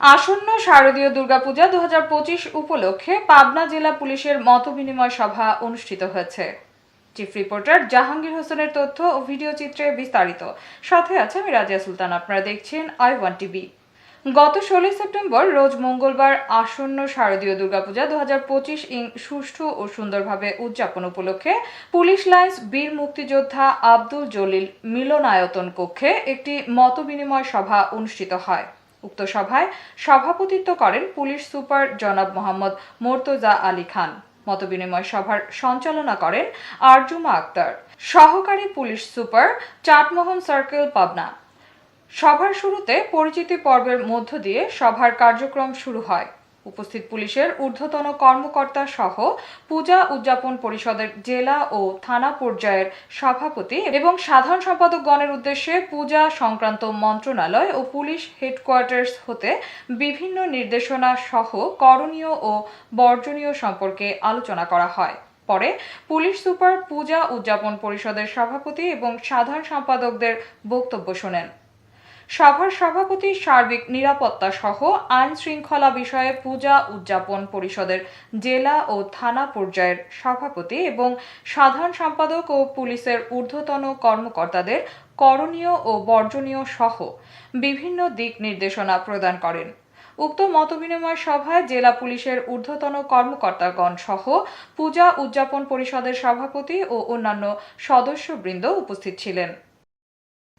আসন্ন শারদীয় দুর্গাপূজা দু হাজার পঁচিশ উপলক্ষে পাবনা জেলা পুলিশের মতবিনিময় সভা অনুষ্ঠিত হয়েছে। চিফ রিপোর্টার জাহাঙ্গীর হোসেনের তথ্য ও ভিডিও চিত্রে বিস্তারিত। সাথে আছে আমি রাজিয়া সুলতান, আপনারা দেখছেন আই ওয়ান টিভি গত ষোলোই সেপ্টেম্বর রোজ মঙ্গলবার আসন্ন শারদীয় দুর্গাপূজা দু হাজার পঁচিশ ইং সুষ্ঠু ও সুন্দরভাবে উদযাপন উপলক্ষে পুলিশ লাইন্স, বীর মুক্তিযোদ্ধা আব্দুল জলিল মিলনায়তন কক্ষে একটি মতবিনিময় সভা অনুষ্ঠিত হয়। উক্ত সভায় সভাপতিত্ব করেন পুলিশ সুপার জনাব মোহাম্মদ মোর্তজা আলী খান। মতবিনিময় সভার সঞ্চালনা করেন আরজুমা আক্তার। সহকারী police super Chatmohan circle, Pabna. সভার শুরুতে পরিচিতি পর্বের মধ্য দিয়ে সভার কার্যক্রম শুরু হয়। উপস্থিত পুলিশের ঊর্ধ্বতন কর্মকর্তা সহ পূজা উদযাপন পরিষদের জেলা ও থানা পর্যায়ের সভাপতি এবং সাধারণ সম্পাদকগণের উদ্দেশ্যে পূজা সংক্রান্ত মন্ত্রণালয় ও পুলিশ হেডকোয়ার্টার্স হতে বিভিন্ন নির্দেশনা সহ করণীয় ও বর্জনীয় সম্পর্কে আলোচনা করা হয়। পরে পুলিশ সুপার পূজা উদযাপন পরিষদের সভাপতি এবং সাধারণ সম্পাদকদের বক্তব্য শোনেন। সভার সভাপতি সার্বিক নিরাপত্তা সহ আইন শৃঙ্খলা বিষয়ে পূজা উদযাপন পরিষদের জেলা ও থানা পর্যায়ের সভাপতি এবং সাধারণ সম্পাদক ও পুলিশের ঊর্ধ্বতন কর্মকর্তাদের করণীয় ও বর্জনীয় সহ বিভিন্ন দিক নির্দেশনা প্রদান করেন। উক্ত মতবিনিময় সভায় জেলা পুলিশের ঊর্ধ্বতন কর্মকর্তাগণ সহ পূজা উদযাপন পরিষদের সভাপতি ও অন্যান্য সদস্যবৃন্দ উপস্থিত ছিলেন।